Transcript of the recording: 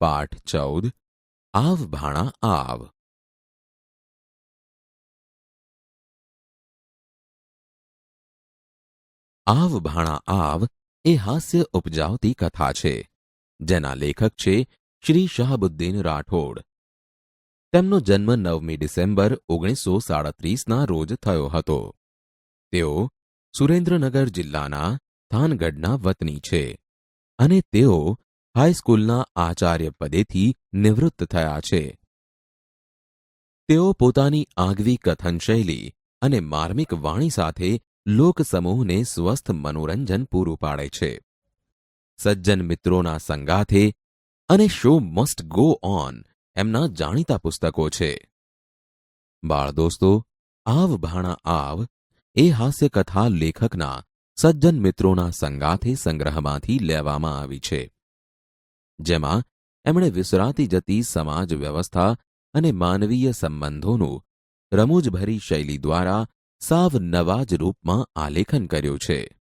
પાઠ ચૌદ, આવ ભાણા આવ. આવ ભાણા આવ એ હાસ્ય ઉપજાવતી કથા છે, જેના લેખક છે શ્રી શાહબુદ્દીન રાઠોડ. તેમનો જન્મ નવમી ડિસેમ્બર ઓગણીસો સાડત્રીસના રોજ થયો હતો. તેઓ સુરેન્દ્રનગર જિલ્લાના થાનગઢના વતની છે અને તેઓ હાઈસ્કૂલના આચાર્ય પદેથી નિવૃત્ત થયા છે. તેઓ પોતાની આગવી કથન શૈલી અને માર્મિક વાણી સાથે લોકસમૂહને સ્વસ્થ મનોરંજન પૂરું પાડે છે. સજ્જન મિત્રોના સંગાથે અને શો મસ્ટ ગો ઓન એમના જાણીતા પુસ્તકો છે. બાળ દોસ્તો આવ ભાણા આવ એ હાસ્યકથા લેખકના સજ્જન મિત્રોના સંગાથે સંગ્રહમાંથી લેવામાં આવી છે. જેમાં એમણે વિસરાતી જતી સમાજ વ્યવસ્થા અને માનવીય સંબંધોનું રમૂજભરી શૈલી દ્વારા સાવ નવા જ રૂપમાં આલેખન કર્યું છે.